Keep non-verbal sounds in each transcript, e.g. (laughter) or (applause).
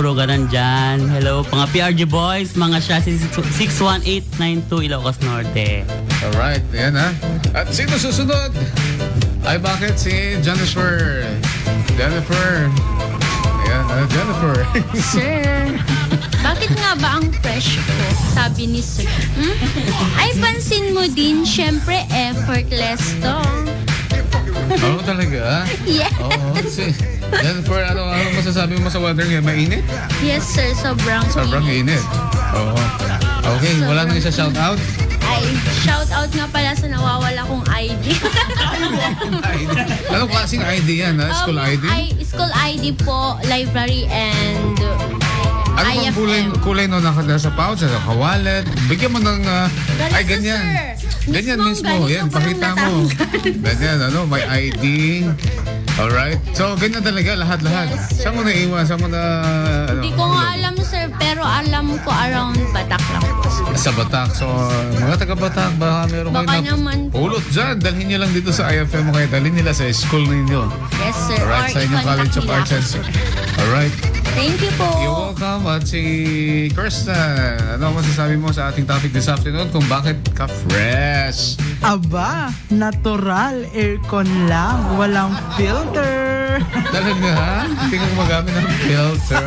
puro ganun dyan. Hello, mga PRG boys, mga chassis 61892 Ilocos Norte. Alright, yan ha. At sino susunod? Ay bakit si Jennifer? Jennifer. Ayan, ah, Jennifer. (laughs) Sir, bakit nga ba ang fresh ko? Sabi ni Sir. Hmm? Ay, pansin mo din, syempre effortless to. Oo talaga? Yes. Oo. Si Jennifer, ano, ano masasabi mo sa weather ngayon? Mainit? Yes, sir. Sobrang Sobrang init. Oo. Okay, wala nang isa shout out? Ay, shout out nga pala sa nawawala kong ID. Anong klaseng ID yan ha? School Um, ID? I, school ID po, library, and Ano bang IFM. kulay, kulay no nakadala sa pouch, sa kawalet? Bigyan mo ng, ah, Ganito, ay ganyan. sir. Ganyan Mismong mismo, ganito, yan, parang pakita mo. (laughs) Ganyan, ano, may ID. Alright. So, ganyan talaga, lahat-lahat. Yes, sir. Saan mo naiwan? Saan mo na, ano? Hindi ko nga alam, sir, pero alam ko around Batak lang po. sir. Sa Batak. So, mga taga-Batak, baka meron Baka kayo na naman po. pulot dyan. Dalhin nyo lang dito sa IFM mo kayo. Dalhin nila sa school ninyo. Yes, sir. Alright, Or sa inyong i-contact College of nila Arts ako, and sir. Alright. Thank you po. You're welcome. At si Kirsten, ano ang masasabi mo sa ating topic this afternoon kung bakit ka fresh? Aba, natural aircon lang, walang filter. Talaga ha? Hindi ka gumagamit ng filter?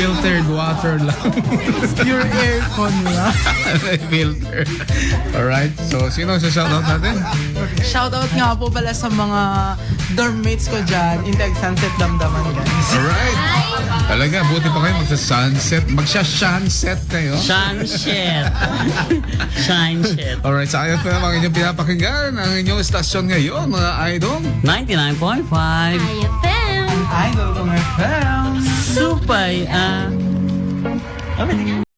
Filtered water lang. Pure aircon lang. filter. Alright. So, sino sa shoutout natin? Shoutout nga po pala sa mga dormmates ko dyan, Integ Sunset Damdaman guys. Alright. Talaga, buti pa kayo magsa-sunset. Magsha-sunset kayo. Shine (laughs) shit. Alright, sa IFM ang inyong pinapakinggan, ang inyong estasyon ngayon, mga idol. 99.5. IFM. Idol my fam. Supay ah.